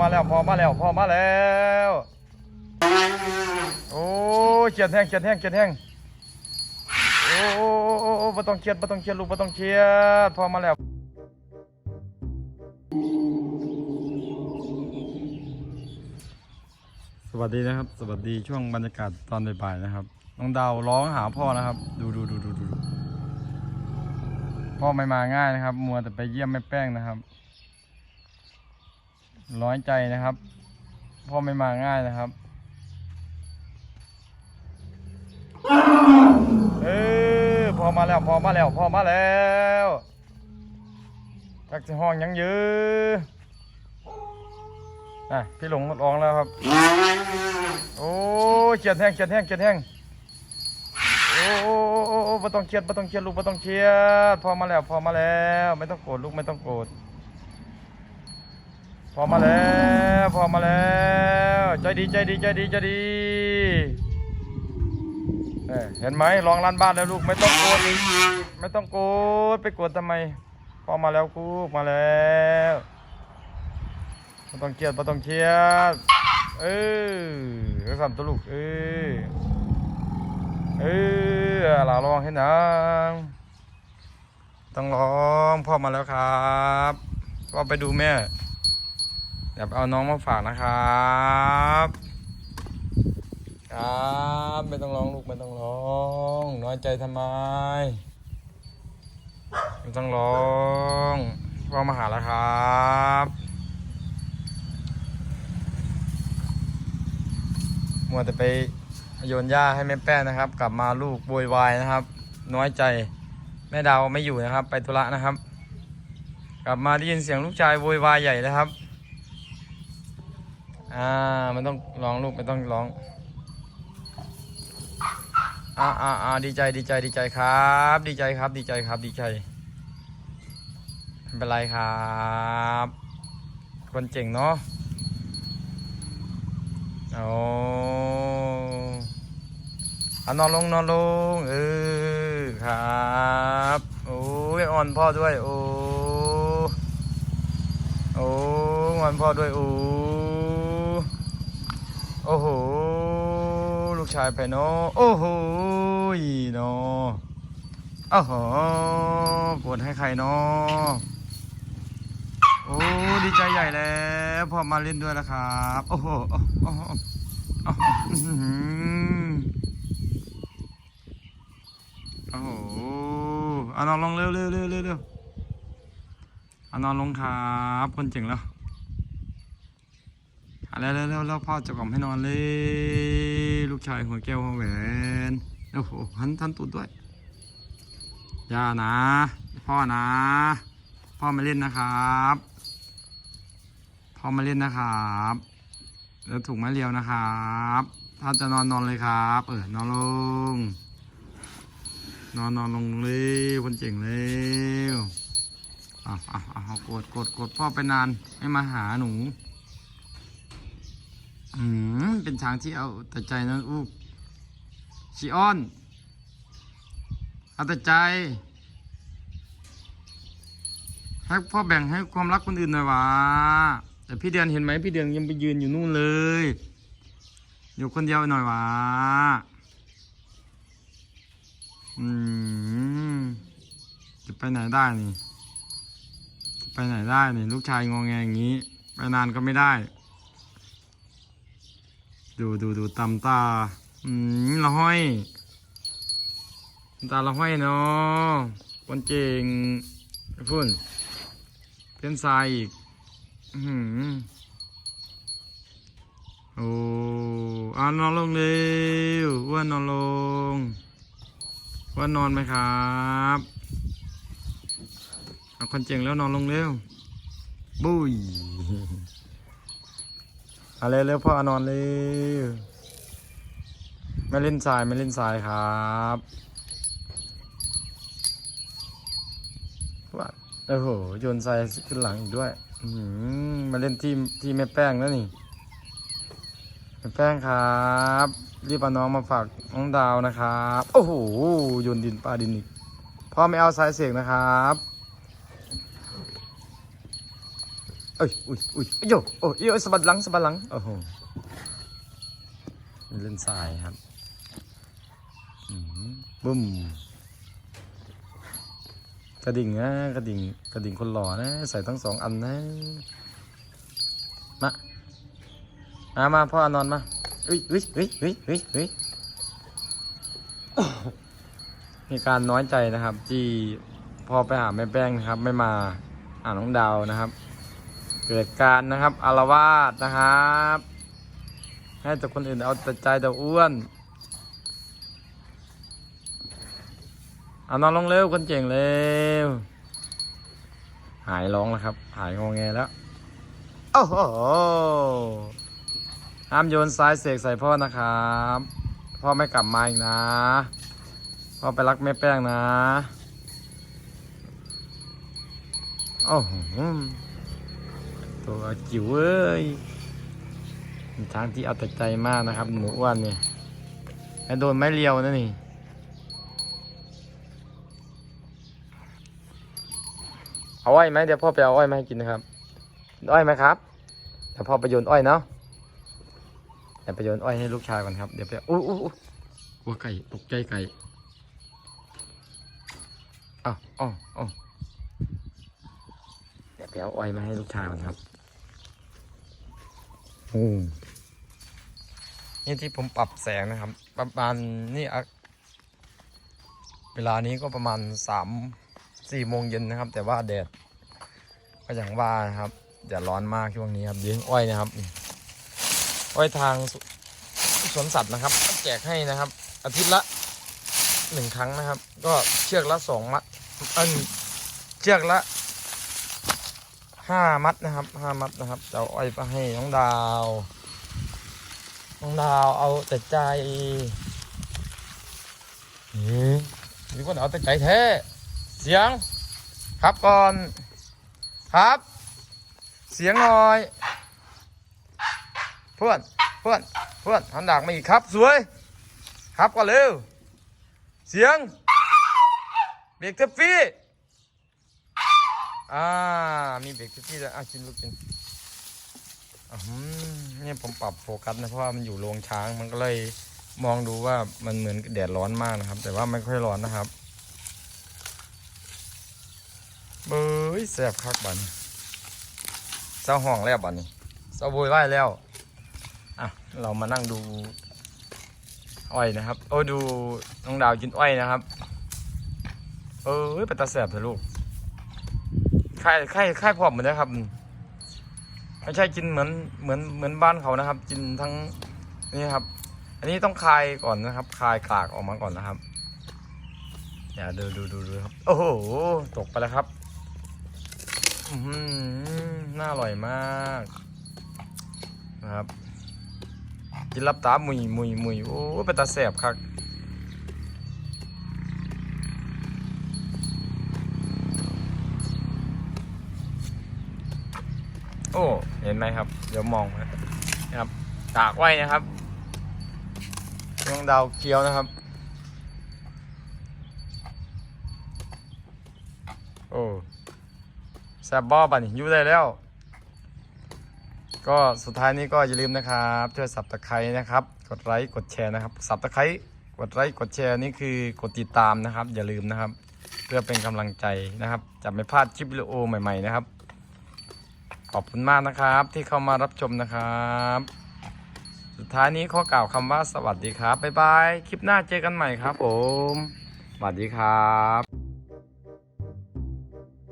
มาแล้วพอมาแล้วพอมาแล้ว โอ้เขียดแห้งเขียดแห้งเขียดแห้งโอ้โอ้โอ้โอ้ไม่ต้องเครียดไม่ต้องเครียดลูกไม่ต้องเครียดพอมาแล้วสวัสดีนะครับ สวัสดีช่วงบรรยากาศตอนบ่ายๆนะครับน้องดาวร้องหาพ่อนะครับ ดูดูดูดูดูพ่อไม่มาง่ายนะครับ มัวแต่ไปเยี่ยมแม่แป้งนะครับ ร้อยใจนะครับพ่อไม่มาง่ายนะครับเออพอมาแล้วพอมาแล้วพอมาแล้วจักจะห้องยังยืออะพี่หลงร้องแล้วครับ โอ้เขียดแห้งเขียดแห้งเขียดแห้งโอ้โอ้โอ้โอ้ไม่ต้องเครียดไม่ต้องเครียดลูกไม่ต้องเครียดพอมาแล้วพอมาแล้ว ไม่ต้องโกรธลูกไม่ต้องโกรธ พอมาแล้วพอมาแล้วใจดีใจดีใจดีใจดีเห็นไหมลองร้านบ้านแล้วลูกไม่ต้องโกรธไม่ต้องโกรธไปโกรธทำไม พอมาแล้วกูมาแล้วไม่ต้องเครียดไม่ต้องเครียดเออก็สั่นตัวลูกเออเออลาลองให้นังต้องร้องพ่อมาแล้วครับ ก็ไปดูแม่ เดี๋ยวเอาน้องมาฝากนะครับครับไม่ต้องร้องลูกไม่ต้องร้อง น้อยใจทำไมไม่ต้องร้องพ่อมาหาแล้วครับมัวแต่ไปโยนหญ้าให้แม่แป้งนะครับ กลับมาลูกโวยวายนะครับ น้อยใจแม่ดาวไม่อยู่นะครับ ไปธุระนะครับ กลับมาได้ยินเสียงลูกชายโวยวายใหญ่เลยครับ อ่ามันต้องร้องลูกไม่ต้องร้องอ่าอ่าอ่าดีใจดีใจดีใจครับ ดีใจครับ ดีใจครับดีใจไม่เป็นไรครับ คนเจ๋งเนาะโอ้เอานอนลงนอนลงเออครับโอ้ยอ่อนพ่อด้วยโอ้โอ้อ่อนพ่อด้วยโอ้ โอ้โห ลูกชายไปเนาะโอ้โหเนาะโอ้โหกดให้ใครเนาะโอ้ดีใจใหญ่แล้วพอมาเล่นด้วยแล้วครับ โอ้โหโอ้โหโอ้โหโอ้โหอื้อหือโอ้โหเอานอนลงเร็วเร็วเร็วเร็วเร็วเอานอนลงครับ คนเจ๋งแล้ว แล้วแล้วแล้วพ่อจะกล่อมให้นอนเลย ลูกชายหัวแก้วหัวแหวนโอ้โหหันทันตูดด้วยอย่านะ พ่อนะ พ่อมาเล่นนะครับ พ่อมาเล่นนะครับ แล้วถูกไม้เรียวนะครับ ถ้าจะนอนนอนเลยครับ เออนอนลง นอนนอนลงเลยคนเจ๋งเลยอะอะอะกดกดกดพ่อไปนานไม่มาหาหนู อืมเป็นช้างที่เอาแต่ใจนะอูกชีออน เอาแต่ใจ ให้พ่อแบ่งให้ความรักคนอื่นหน่อยวะแต่พี่เดือนเห็นไหมพี่เดือนยังไปยืนอยู่นู่นเลย อยู่คนเดียวหน่อยวะอืมจะไปไหนได้นี่ ไปไหนได้นี่ ลูกชายงองแงอย่างนี้ ไปนานก็ไม่ได้ ดูดูดูตำตา อืมละห้อยตาละห้อยเนาะคนเก่งพุ่นเส้นทรายอีก อื้ออโอ้อานอนลงเร็วว่านอนลงว่านอนไหมครับเอาคนเจ๋งแล้วนอนลงเร็วบุย อะไรเร็วพ่อนอนเร็วไม่เล่นทรายไม่เล่นทรายครับว่าโอ้โหโยนทรายขึ้นหลังอีกด้วยอืมาเล่นที่ที่แม่แป้งแล้วนี่แม่แป้งครับรีบเอาน้องมาฝากน้องดาวนะครับ โอ้โหโยนดินปลาดินอีกพ่อไม่เอาทรายเสกนะครับ เอ้ยอุ้ยอุ้ยโยโอ้ยโอ้ยสะบัดหลังสะบัดหลังโอ้โหเล่นทรายครับบึ้มกระดิ่งนะกระดิ่งกระดิ่งคนหล่อนะ ใส่ทั้งสองอันนะมามามาพ่ออนอนมาเฮ้ยเฮ้ยเฮ้ยเฮ้ยเฮ้ยเฮ้ยมีการน้อยใจนะครับที่พ่อไปหาแม่แป้งนะครับ ไม่มาหาน้องดาวนะครับ เกิดการนะครับอารวาสนะครับ ให้แต่คนอื่นเอาแต่ใจแต่อ้วนเอานอนลงเร็วคนเจ๋งเร็ว หายร้องแล้วครับ หายงอแงแล้วโอ้โหห้ามโยนซ้ายเสกใส่พ่อนะครับ พ่อไม่กลับมาอีกนะ พ่อไปรักแม่แป้งนะโอ้โห ตัวจิ๋วเอ้ยมีทางที่เอาแต่ใจมากนะครับ หมูอ้วนเนี่ยไอ้โดนไม้เรียวนะนี่เอาอ้อยไหมเดี๋ยวพ่อไปเอาอ้อยมาให้กินนะครับ อ้อยไหมครับเดี๋ยวพ่อไปโยนอ้อยเนาะเดี๋ยวไปโยนอ้อยให้ลูกชายก่อนครับเดี๋ยวไปอู้อู้อู้วัวไก่ตกใจไก่อ้าวอ้าวอ้าว ยวไปเอาอ้อยมาให้ลูกชายก่อนครับโอ้นี่ที่ผมปรับแสงนะครับ ประมาณนี่อะเวลานี้ก็ประมาณสามสี่โมงเย็นนะครับ แต่ว่าแดดก็อย่างว่านะครับอย่าร้อนมากช่วงนี้ครับเลี้ยงอ้อยนะครับนี่อ้อยทางสสวนสัตว์นะครับก็แจกให้นะครับ อาทิตย์ละหนึ่งครั้งนะครับ ก็เชือกละสองมัดเอันเชือกละ ห้ามัดนะครับห้ามัดนะครับจะเอาอ้อยไปให้น้องดาว น้องดาวเอาแต่ใจนี่มีคนเอาแต่ใจแท้ เสียง ครับก่อน ครับ เสียงหน่อยเพื่อนเพื่อนเพื่อนหันดากมาอีกครับ สวย ครับก็เร็ว เสียง เบรกเทปฟี่ อ่า มีเบรกเทปฟี่ด้วยอะกินลูกกินอืมนี่ยผมปรับโฟกัสนะเพราะว่ามันอยู่โรงช้างมันก็เลยมองดูว่ามันเหมือนแดดร้อนมากนะครับ แต่ว่าไม่ค่อยร้อนนะครับเบ้ยแสบคักบันเศร้าห้องแล้วบัดนี้เศร้าโวยวายแล้วอะเรามานั่งดูอ้อยนะครับ โอ้ดูน้องดาวกินอ้อยนะครับ เอ้ยป็นตาแสบเถอะลูก ไข่ไข่ไข่พร้อมเหมือนนะครับไม่ใช่กินเหมือนเหมือนเหมือนบ้านเขานะครับ กินทั้งนี่ครับ อันนี้ต้องคายก่อนนะครับ คายกากออกมาก่อนนะครับอย่าดูดูดูดูครับ โอ้โหตกไปแล้วครับอื้อหือน่าอร่อยมากนะครับกินรับตามุยมุยมุยโอ้เป็นตาแสบครับ โอ้ เห็นไหมครับ เดี๋ยวมองนะครับ ตากไว้นะครับดวงดาวเคี้ยวนะครับ โอ้แซบบอป่ะนี่อยู่ได้แล้ว ก็สุดท้ายนี้ก็อย่าลืมนะครับช่วยสับตะไคร้นะครับ กดไลค์กดแชร์นะครับ สับตะไคร้กดไลค์กดแชร์นี่คือกดติดตามนะครับ อย่าลืมนะครับ เพื่อเป็นกำลังใจนะครับจะไม่พลาดคลิปวิดีโอใหม่ ๆ นะครับ อบคุณมากนะครับ ที่เข้ามารับชมนะครับ สุดท้ายนี้ขอกล่าวคำว่าสวัสดีครับ บ๊ายบาย คลิปหน้าเจอกันใหม่ครับผม สวัสดีครับ